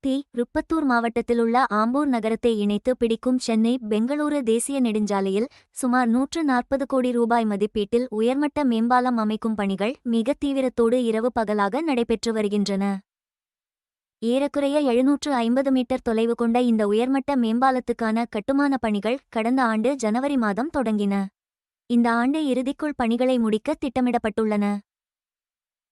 தி ருப்பத்தூர் மாவட்டத்தில் உள்ள ஆம்பூர் நகரத்தை இணைத்து பிடிக்கும் சென்னை பெங்களூரு தேசிய நெடுஞ்சாலையில் சுமார் நூற்று நாற்பது கோடி ரூபாய் மதிப்பீட்டில் உயர்மட்ட மேம்பாலம் அமைக்கும் பணிகள் மிக தீவிரத்தோடு இரவு பகலாக நடைபெற்று வருகின்றன. ஏறக்குறைய எழுநூற்று ஐம்பது மீட்டர் தொலைவு கொண்ட இந்த உயர்மட்ட மேம்பாலத்துக்கான கட்டுமான பணிகள் கடந்த ஆண்டு ஜனவரி மாதம் தொடங்கின. இந்த ஆண்டு இறுதிக்குள் பணிகளை முடிக்க திட்டமிடப்பட்டுள்ளன.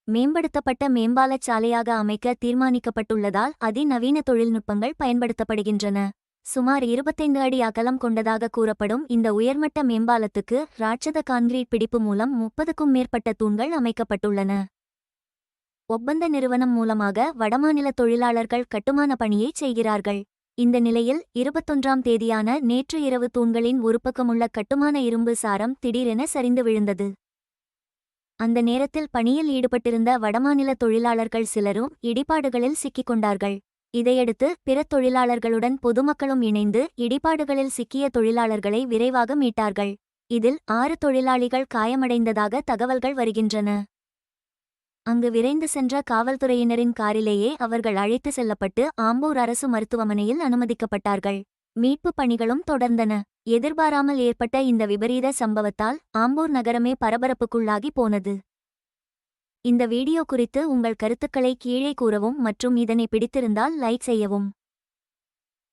மேம்படுத்தப்பட்ட மேம்பாலச் சாலையாக அமைக்க தீர்மானிக்கப்பட்டுள்ளதால் அதிநவீன தொழில்நுட்பங்கள் பயன்படுத்தப்படுகின்றன. சுமார் இருபத்தைந்து அடி அகலம் கொண்டதாக கூறப்படும் இந்த உயர்மட்ட மேம்பாலத்துக்கு ராட்சத கான்கிரீட் பிடிப்பு மூலம் முப்பதுக்கும் மேற்பட்ட தூண்கள் அமைக்கப்பட்டுள்ளன. ஒப்பந்த நிறுவனம் மூலமாக வடமாநில தொழிலாளர்கள் கட்டுமான பணியை செய்கிறார்கள். இந்த நிலையில் இருபத்தொன்றாம் தேதியான நேற்று இரவு தூண்களின் ஒரு பக்கமுள்ள கட்டுமான இரும்பு சாரம் திடீரென சரிந்து விழுந்தது. அந்த நேரத்தில் பணியில் ஈடுபட்டிருந்த வடமாநில தொழிலாளர்கள் சிலரும் இடிபாடுகளில் சிக்கிக் கொண்டார்கள் இதையடுத்து பிற தொழிலாளர்களுடன் பொதுமக்களும் இணைந்து இடிபாடுகளில் சிக்கிய தொழிலாளர்களை விரைவாக மீட்டார்கள். இதில் ஆறு தொழிலாளிகள் காயமடைந்ததாக தகவல்கள் வருகின்றன. அங்கு விரைந்து சென்ற காவல்துறையினரின் காரிலேயே அவர்கள் அழைத்து செல்லப்பட்டு ஆம்பூர் அரசு மருத்துவமனையில் அனுமதிக்கப்பட்டார்கள். மீட்புப் பணிகளும் தொடர்ந்தன. எதிர்பாராமல் ஏற்பட்ட இந்த விபரீத சம்பவத்தால் ஆம்பூர் நகரமே பரபரப்புக்குள்ளாகி போனது. இந்த வீடியோ குறித்து உங்கள் கருத்துக்களை கீழே கூறவும் மற்றும் இதனை பிடித்திருந்தால் லைக் செய்யவும்.